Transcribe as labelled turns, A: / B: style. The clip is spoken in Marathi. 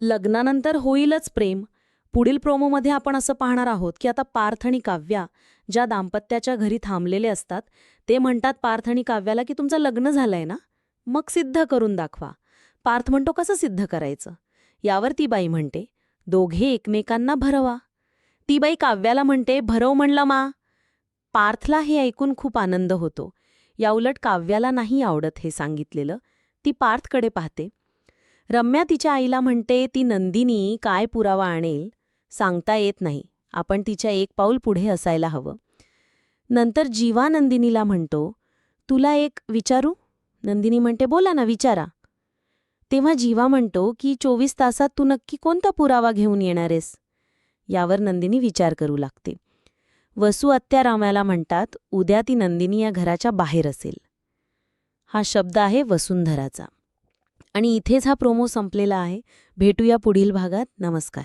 A: लग्नानंतर होईलच प्रेम. पुढील प्रोमोमध्ये आपण असं पाहणार आहोत की आता पार्थ आणि काव्या ज्या दाम्पत्याच्या घरी थांबलेले असतात ते म्हणतात पार्थ आणि काव्याला की तुमचं लग्न झालंय ना? मग सिद्ध करून दाखवा. पार्थ म्हणतो कसं सिद्ध करायचं? यावर ती बाई म्हणते दोघे एकमेकांना भरवा. ती बाई काव्याला म्हणते भरव म्हणलं मा. पार्थला हे ऐकून खूप आनंद होतो. याउलट काव्याला नाही आवडत हे सांगितलेलं. ती पार्थकडे पाहते. रम्या तिच्या आईला म्हणते ती नंदिनी काय पुरावा आणेल? सांगता येत नाही. आपण तिच्या एक पाऊल पुढे असायला हवं. नंतर जीवा नंदिनीला म्हणतो तुला एक विचारू? नंदिनी म्हणते बोला ना विचारा. तेव्हा जीवा म्हणतो की चोवीस तासात तू नक्की कोणता पुरावा घेऊन येणारेस? यावर नंदिनी विचार करू लागते. वसू अत्यारामाला म्हणतात उद्या ती नंदिनी या घराच्या बाहेर असेल. हा शब्द आहे वसुंधराचा. आणि इथेच हा प्रोमो संपलेला आहे. भेटूया पुढील भागात. नमस्कार.